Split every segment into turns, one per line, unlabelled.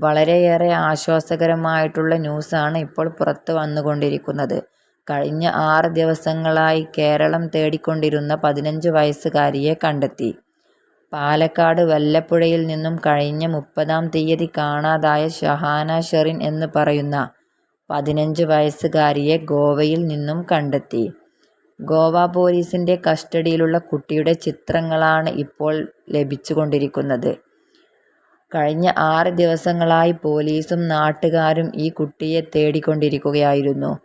വളരെയേറെ ആശ്വാസകരമായിട്ടുള്ള ന്യൂസാണ് ഇപ്പോൾ പുറത്ത് വന്നുകൊണ്ടിരിക്കുന്നത്. കഴിഞ്ഞ ആറ് ദിവസങ്ങളായി കേരളം തേടിക്കൊണ്ടിരുന്ന പതിനഞ്ച് വയസ്സുകാരിയെ കണ്ടെത്തി. പാലക്കാട് വല്ലപ്പുഴയിൽ നിന്നും കഴിഞ്ഞ മുപ്പതാം തീയതി കാണാതായ ഷഹാന ഷെറിൻ എന്ന് പറയുന്ന പതിനഞ്ച് വയസ്സുകാരിയെ ഗോവയിൽ നിന്നും കണ്ടെത്തി. ഗോവ പോലീസിന്റെ കസ്റ്റഡിയിലുള്ള കുട്ടിയുടെ ചിത്രങ്ങളാണ് ഇപ്പോൾ ലഭിച്ചുകൊണ്ടിരിക്കുന്നത്. കഴിഞ്ഞ ആറ് ദിവസങ്ങളായി പോലീസും നാട്ടുകാരും ഈ കുട്ടിയെ തേടിക്കൊണ്ടിരിക്കുകയായിരുന്നു.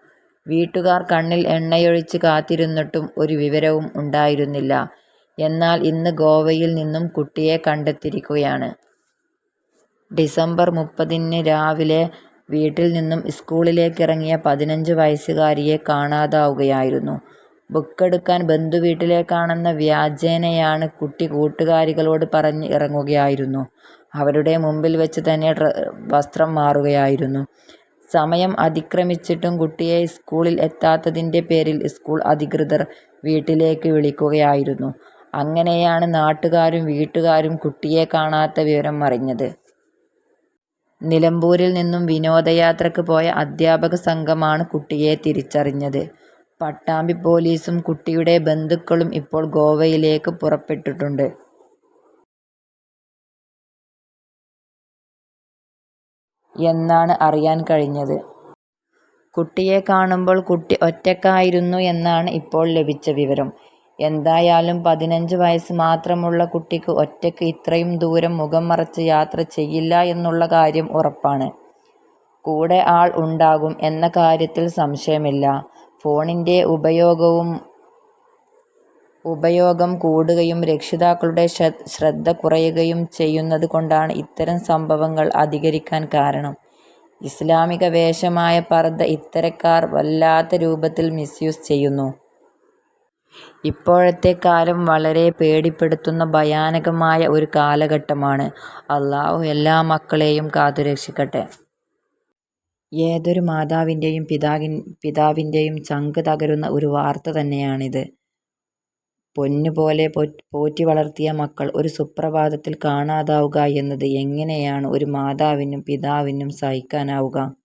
വീട്ടുകാർ കണ്ണിൽ എണ്ണയൊഴിച്ച് കാത്തിരുന്നിട്ടും ഒരു വിവരവും ഉണ്ടായിരുന്നില്ല. എന്നാൽ ഇന്ന് ഗോവയിൽ നിന്നും കുട്ടിയെ കണ്ടെത്തിയിരിക്കുകയാണ്. ഡിസംബർ മുപ്പതിന് രാവിലെ വീട്ടിൽ നിന്നും സ്കൂളിലേക്ക് ഇറങ്ങിയ പതിനഞ്ച് വയസ്സുകാരിയെ കാണാതാവുകയായിരുന്നു. ബുക്കെടുക്കാൻ ബന്ധുവീട്ടിലേക്കാണെന്ന വ്യാജേനയാണ് കുട്ടി കൂട്ടുകാരികളോട് പറഞ്ഞ് ഇറങ്ങുകയായിരുന്നു. അവരുടെ മുമ്പിൽ വെച്ച് തന്നെ വസ്ത്രം മാറുകയായിരുന്നു. സമയം അതിക്രമിച്ചിട്ടും കുട്ടിയെ സ്കൂളിൽ എത്താത്തതിന്റെ പേരിൽ സ്കൂൾ അധികൃതർ വീട്ടിലേക്ക് വിളിക്കുകയായിരുന്നു. അങ്ങനെയാണ് നാട്ടുകാരും വീട്ടുകാരും കുട്ടിയെ കാണാത്ത വിവരം അറിഞ്ഞത്. നിലമ്പൂരിൽ നിന്നും വിനോദയാത്രക്ക് പോയ അധ്യാപക സംഘമാണ് കുട്ടിയെ തിരിച്ചറിഞ്ഞത്. പട്ടാമ്പി പോലീസും കുട്ടിയുടെ ബന്ധുക്കളും ഇപ്പോൾ ഗോവയിലേക്ക് പുറപ്പെട്ടിട്ടുണ്ട്. എന്നാണ് അറിയാൻ കഴിഞ്ഞത്. കുട്ടിയെ കാണുമ്പോൾ കുട്ടി ഒറ്റയ്ക്കായിരുന്നു എന്നാണ് ഇപ്പോൾ ലഭിച്ച വിവരം. എന്തായാലും പതിനഞ്ച് വയസ്സ് മാത്രമുള്ള കുട്ടിക്ക് ഒറ്റയ്ക്ക് ഇത്രയും ദൂരം മുഖം മറച്ച് യാത്ര ചെയ്യില്ല എന്നുള്ള കാര്യം ഉറപ്പാണ്. കൂടെ ആൾ ഉണ്ടാകും എന്ന കാര്യത്തിൽ സംശയമില്ല. ഫോണിന്റെ ഉപയോഗം കൂടുകയും രക്ഷിതാക്കളുടെ ശ്രദ്ധ കുറയുകയും ചെയ്യുന്നത് കൊണ്ടാണ് ഇത്തരം സംഭവങ്ങൾ അധികരിക്കാൻ കാരണം. ഇസ്ലാമിക വേഷമായ പർദ്ദ ഇത്തരക്കാർ വല്ലാത്ത രൂപത്തിൽ മിസ്യൂസ് ചെയ്യുന്നു. ഇപ്പോഴത്തെ കാലം വളരെ പേടിപ്പെടുത്തുന്ന ഭയാനകമായ ഒരു കാലഘട്ടമാണ്. അല്ലാഹു എല്ലാ മക്കളെയും കാത്തുരക്ഷിക്കട്ടെ. ഏതൊരു മാതാവിന്റെയും പിതാവിന്റെയും ചങ്ക് തകരുന്ന ഒരു വാർത്ത തന്നെയാണിത്. പൊന്ന് പോലെ പോറ്റി വളർത്തിയ മക്കൾ ഒരു സുപ്രഭാതത്തിൽ കാണാതാവുക എന്നത് എങ്ങനെയാണ് ഒരു മാതാവിനും പിതാവിനും സഹിക്കാനാവുക.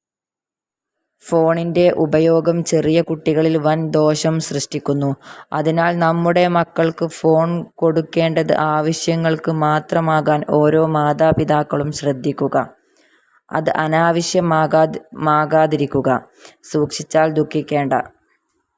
ഫോണിന്റെ ഉപയോഗം ചെറിയ കുട്ടികളിൽ വൻ ദോഷം സൃഷ്ടിക്കുന്നു. അതിനാൽ നമ്മുടെ മക്കൾക്ക് ഫോൺ കൊടുക്കേണ്ടത് ആവശ്യങ്ങൾക്ക് മാത്രമാകാൻ ഓരോ മാതാപിതാക്കളും ശ്രദ്ധിക്കുക. അത് അനാവശ്യമാകാതിരിക്കുക. സൂക്ഷിച്ചാൽ ദുഃഖിക്കേണ്ട.